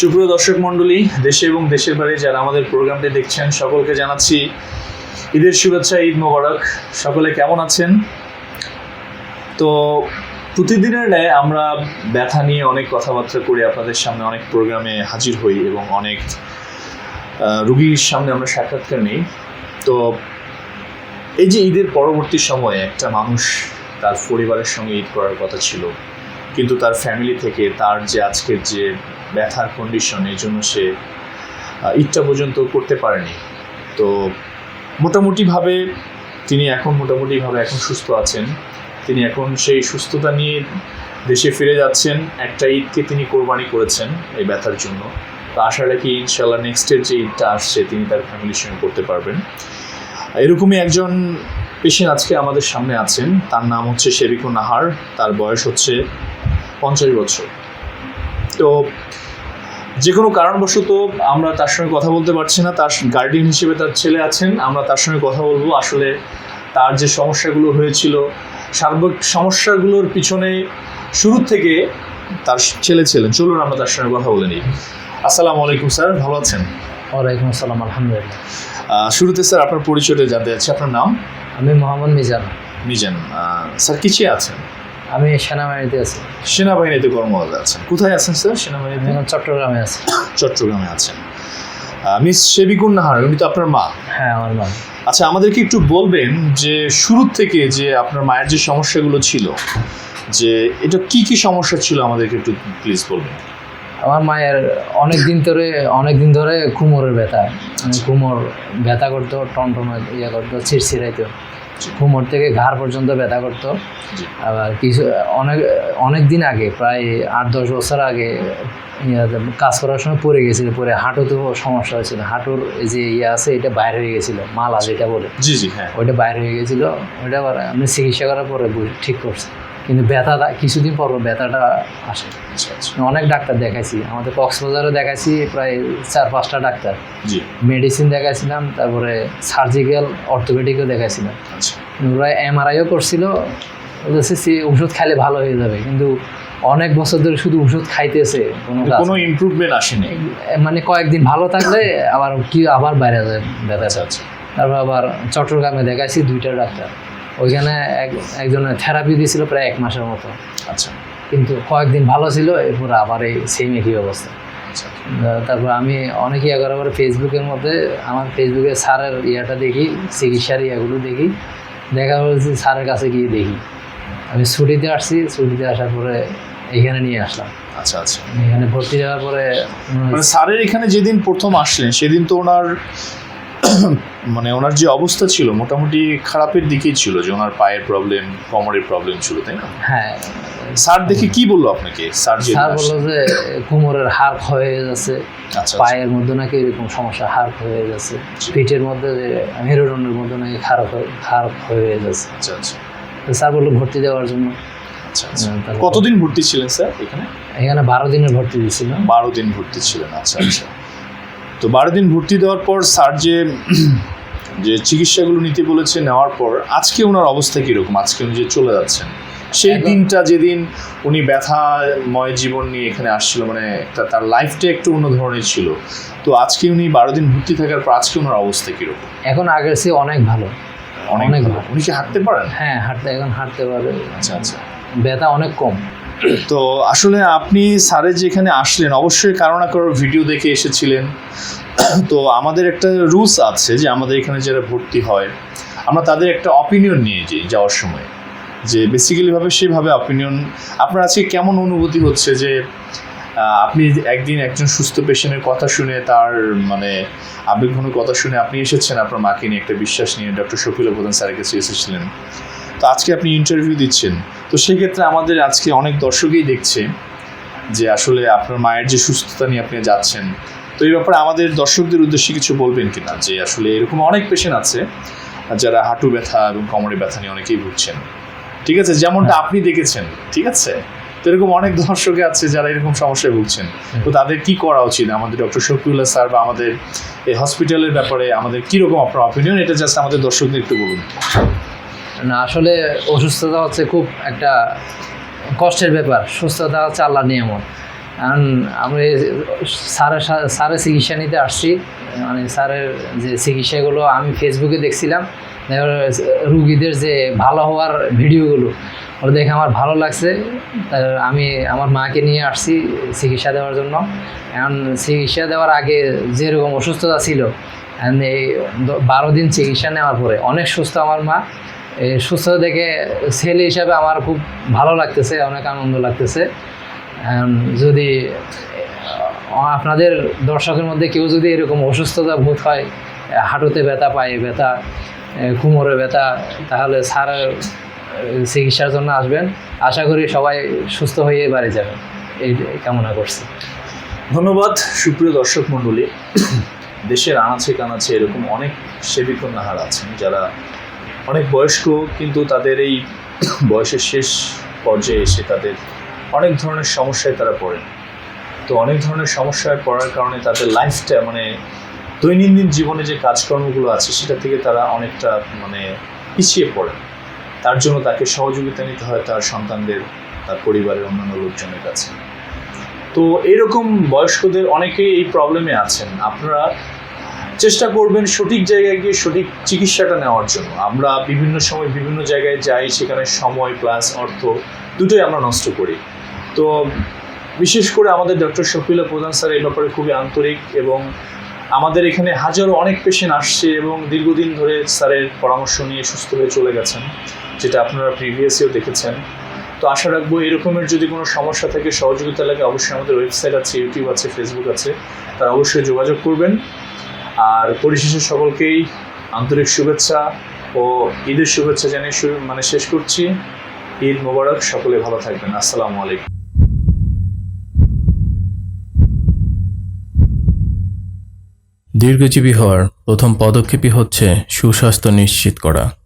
সুপ্রিয় দর্শক মণ্ডলী, দেশে এবং দেশের বাইরে যারা আমাদের প্রোগ্রামটি দেখছেন, সকলকে জানাচ্ছি ঈদের শুভেচ্ছা, ঈদ মোবারক। সকলে কেমন আছেন? তো প্রতিদিনের ন্যায় আমরা ব্যথা নিয়ে অনেক কথাবার্তা করি, আপনাদের সামনে অনেক প্রোগ্রামে হাজির হই এবং অনেক রুগীর সামনে আমরা সাক্ষাৎকার নিই। তো এই যে ঈদের পরবর্তী সময়ে একটা মানুষ তার পরিবারের সঙ্গে ঈদ করার কথা ছিল, কিন্তু তার ফ্যামিলি থেকে, তার যে আজকের যে ব্যথার কন্ডিশন এই জন্য সে ঈদটা পর্যন্ত করতে পারেনি। তো মোটামুটিভাবে তিনি এখন মোটামুটিভাবে এখন সুস্থ আছেন। তিনি এখন সেই সুস্থতা নিয়ে দেশে ফিরে যাচ্ছেন। একটা ঈদকে তিনি কোরবানি করেছেন এই ব্যথার জন্য। তো আশা রাখি ইনশাল্লাহ নেক্সটের যে ঈদটা আসছে, তিনি তার ফ্যামিলির সঙ্গে করতে পারবেন। এরকমই একজন পেশেন্ট আজকে আমাদের সামনে আছেন। তার নাম হচ্ছে শেরিকুন নাহার। তার বয়স হচ্ছে পঞ্চাশ বছর। তো যে কোনো কারণবশত আমরা তার সঙ্গে কথা বলতে পারছি না তার গার্ডিয়ান হিসেবে তার ছেলে আছেন আমরা তার সঙ্গে কথা বলব। আসলে তার যে সমস্যাগুলো হয়েছিল সার্বিক সমস্যাগুলোর পিছনে শুরু থেকে তার ছেলে ছিলেন। চলুন আমরা তার সঙ্গে কথা বলে নিই। আসসালামু আলাইকুম স্যার ভালো আছেন? ওয়ালাইকুম আসসালাম আলহামদুলিল্লাহ। শুরুতে স্যার আপনার পরিচয়টা জানতে চাচ্ছি। আপনার নাম? আমি মোহাম্মদ মিজান। মিজান। স্যার কিচে আছেন? আমি সেনাবাহিনীতে আছি। সেনাবাহিনীতে কর্মরত আছেন। কোথায় আছেন স্যার? সেনাবাহিনীতে চট্টগ্রামে আছি। চট্টগ্রামে আছেন। মিস শেবিকুন নাহার উনি তো আপনার মা। হ্যাঁ আমার মা। আচ্ছা আমাদেরকে একটু বলবেন যে শুরুর থেকে যে আপনার মায়ের যে সমস্যাগুলো ছিল যে এটা কি কি সমস্যা ছিল আমাদেরকে একটু প্লিজ বলবেন। আমার মায়ের অনেক দিন ধরে অনেক দিন ধরে কুমোরের ব্যথা। মানে কুমোর ব্যথা করতো টনটন ইয়ে করতো ছিড়ছিড়াইতো কুমোর থেকে ঘাড় পর্যন্ত ব্যথা করতো। আবার কিছু অনেক অনেক দিন আগে প্রায় আট দশ বছর আগে কাজ করার সময় পড়ে গেছিল পরে হাঁটুতেও সমস্যা হয়েছিল। হাঁটুর এই যে ইয়ে আছে এটা বাইরে হয়ে গেছিল মালা যেটা বলে। জি জি হ্যাঁ। ওইটা বাইরে হয়ে গেছিল ওইটা আবার আমি চিকিৎসা করার পরে ঠিক করছি। কিন্তু ব্যথাটা কিছুদিন পর পর ব্যথাটা আসে। অনেক ডাক্তার দেখাইছি। আমাদের কক্সবাজারও দেখাইছি প্রায় চার পাঁচটা ডাক্তার। মেডিসিন দেখাইছিলাম তারপরে সার্জিক্যাল অর্থোপেডিকও দেখাইছিলাম। আচ্ছা। ওরা এমআরআইও করছিল সে ওষুধ খাইলে ভালো হয়ে যাবে। কিন্তু অনেক বছর ধরে শুধু ওষুধ খাইতেছে কোনো ইমপ্রুভমেন্ট আসেনি। মানে কয়েকদিন ভালো থাকলে আবার কি আবার বাইরে যায় ব্যথাটা আচ্ছা আচ্ছা। তারপর আবার চট্টগ্রামে দেখাইছি দুইটা ডাক্তার। ওইখানে এক একজনের থেরাপি দিয়েছিল প্রায় এক মাসের মতো। আচ্ছা। কিন্তু কয়েকদিন ভালো ছিল এরপর আবার এই সেম একই অবস্থা। আচ্ছা। তারপর আমি অনেকেই করার পরে ফেসবুকের মধ্যে আমার ফেসবুকে স্যারের ইয়েটা দেখি চিকিৎসার ইয়েগুলো দেখি। দেখা হয়েছে স্যারের কাছে গিয়ে দেখি। আমি ছুটিতে আসছি ছুটিতে আসার পরে এখানে নিয়ে আসলাম। আচ্ছা আচ্ছা। এখানে ভর্তি যাওয়ার পরে মানে স্যারের এখানে যেদিন প্রথম আসলেন সেদিন তো ওনার মানে ওনার যে অবস্থা ছিল মোটামুটি খারাপের দিকেই ছিল যে ওনার পায়ের প্রবলেম কোমরের প্রবলেম ছিল তাই না? হ্যাঁ। স্যার দেখে কি বলল আপনাকে? স্যার স্যার বলল যে কোমরের হাড় হয়ে গেছে আচ্ছা পায়ের মধ্যে নাকি এরকম সমস্যা হাড় ক্ষয় হয়ে গেছে পিঠের মধ্যে যে মেরুদণ্ডের মধ্যে নাকি খারাপ হয়ে হাড় হয়ে যাচ্ছে আচ্ছা আচ্ছা। স্যার বলল ভর্তি দেওয়ার জন্য। আচ্ছা আচ্ছা। আহ, কতদিন ভর্তি ছিলেন স্যার এখানে? এখানে বারো দিনের ভর্তি দিয়েছিল বারো দিন ভর্তি ছিলেন আচ্ছা আচ্ছা। তো বারো দিন ভর্তি দেওয়ার পর স্যার যে যে চিকিৎসাগুলো নিতে বলেছে নেওয়ার পর আজকে ওনার অবস্থা কীরকম? আজকে উনি যে চলে যাচ্ছেন সেই দিনটা যেদিন উনি ব্যথাময় জীবন নিয়ে এখানে আসছিল মানে তার লাইফটা একটু অন্য ধরনের ছিল তো আজকে উনি বারো দিন ভর্তি থাকার পর আজকে ওনার অবস্থা কীরকম? এখন আগের চেয়ে অনেক ভালো। অনেক। ভালো। উনি কি হাঁটতে পারেন? হ্যাঁ হাঁটতে এখন হাঁটতে পারে। আচ্ছা আচ্ছা। ব্যথা অনেক কম। তো আসলে আপনি স্যারের যেখানে আসলেন, অবশ্যই কারও না কারোর ভিডিও দেখে এসেছিলেন। তো আমাদের একটা রুলস আছে যে আমাদের এখানে যারা ভর্তি হয়, আমরা তাদের একটা অপিনিয়ন নিয়ে যাই যাওয়ার সময়। যে বেসিক্যালিভাবে সেভাবে অপিনিয়ন আপনার আজকে কেমন অনুভূতি হচ্ছে যে আপনি একদিন একজন সুস্থ পেশেন্টের কথা শুনে তার মানে আবেগঘন কথা শুনে আপনি এসেছেন, আপনার মাকে নিয়ে একটা বিশ্বাস নিয়ে ডক্টর শফিল প্রধান স্যারের কাছে এসেছিলেন। তো আজকে আপনি ইন্টারভিউ দিচ্ছেন। তো সেক্ষেত্রে আমাদের আজকে অনেক দর্শকই দেখছে যে আসলে আপনার মায়ের যে সুস্থতা নিয়ে আপনি যাচ্ছেন। তো এই ব্যাপারে আমাদের দর্শকদের উদ্দেশ্যে কিছু বলবেন কিনা? যে আসলে এরকম অনেক পেশেন্ট আছে যারা হাঁটু ব্যথা এবং কোমরে ব্যথা নিয়ে অনেকেই ভুগছেন। ঠিক আছে? যেমনটা আপনি দেখেছেন ঠিক আছে? তো এরকম অনেক দর্শকে আছে যারা এরকম সমস্যায় ভুগছেন। তো তাদের কি করা উচিত? আমাদের ডক্টর শফিউল্লাহ স্যার বা আমাদের এই হসপিটালের ব্যাপারে আমাদের কীরকম আপনার অপিনিয়ন এটা জাস্ট আমাদের দর্শকদের একটু বলুন। না, আসলে অসুস্থতা হচ্ছে খুব একটা কষ্টের ব্যাপার। সুস্থতা হচ্ছে আল্লাহ নিয়ামত। কারণ আমি স্যারের সা- স্যারের চিকিৎসা নিতে আসছি। মানে স্যারের যে চিকিৎসাগুলো আমি ফেসবুকে দেখছিলাম রুগীদের যে ভালো হওয়ার ভিডিওগুলো, ওগুলো দেখে আমার ভালো লাগছে। আমি আমার মাকে নিয়ে আসছি চিকিৎসা দেওয়ার জন্য। এখন চিকিৎসা দেওয়ার আগে যেরকম অসুস্থতা ছিল এই বারো দিন চিকিৎসা নেওয়ার পরে অনেক সুস্থ আমার মা। এই সুস্থতা দেখে ছেলে হিসাবে আমার খুব ভালো লাগতেছে, অনেক আনন্দ লাগতেছে। যদি আপনাদের দর্শকের মধ্যে কেউ যদি এরকম অসুস্থতা বোধ হয়, হাঁটুতে ব্যথা, পায়ে ব্যথা কোমরে ব্যথা, তাহলে স্যার চিকিৎসার জন্য আসবেন। আশা করি সবাই সুস্থ হয়ে বাড়ি যাবেন। এই কামনা করছি। ধন্যবাদ, সুপ্রিয় দর্শক মণ্ডলী। দেশের আনাচে কানাচে এরকম অনেক সেবিক নাহার আছেন যারা অনেক বয়স্ক, কিন্তু তাদের এই বয়সের শেষ পর্যায়ে এসে তাদের অনেক ধরনের সমস্যায় তারা পড়েন তো অনেক ধরনের সমস্যায় পড়ার কারণে তাদের লাইফটা মানে দৈনন্দিন জীবনে যে কাজকর্মগুলো আছে, সেটা থেকে তারা অনেকটা মানে পিছিয়ে পড়ে। তার জন্য তাকে সহযোগিতা নিতে হয় তার সন্তানদের, তার পরিবারের অন্যান্য লোকজনের কাছে। তো এরকম বয়স্কদের অনেকেই এই প্রবলেমে আছেন। আপনারা চেষ্টা করবেন সঠিক জায়গায় গিয়ে সঠিক চিকিৎসাটা নেওয়ার জন্য। আমরা বিভিন্ন সময় বিভিন্ন জায়গায় যাই, সেখানে সময় প্লাস অর্থ দুটোই আমরা নষ্ট করি। তো বিশেষ করে আমাদের ডক্টর শফিলা প্রধান স্যার এই ব্যাপারে খুবই আন্তরিক এবং আমাদের এখানে হাজারো অনেক পেশেন্ট আসছে এবং দীর্ঘদিন ধরে স্যারের পরামর্শ নিয়ে সুস্থ হয়ে চলে গেছেন, যেটা আপনারা প্রিভিয়াসেও দেখেছেন। তো আশা রাখব এরকমের যদি কোনো সমস্যা থাকে, সহযোগিতা লাগে, অবশ্যই আমাদের ওয়েবসাইট আছে ইউটিউব আছে ফেসবুক আছে, তারা অবশ্যই যোগাযোগ করবেন। আর পরিশেষে সকলকেই আন্তরিক শুভেচ্ছা ও ঈদের শুভেচ্ছা জানিয়ে শুরু মানে শেষ করছি। ঈদ মোবারক, সকলে ভালো থাকবেন। আসসালামু আলাইকুম। দীর্ঘজীবী হওয়ার প্রথম পদক্ষেপই হচ্ছে সুস্বাস্থ্য নিশ্চিত করা।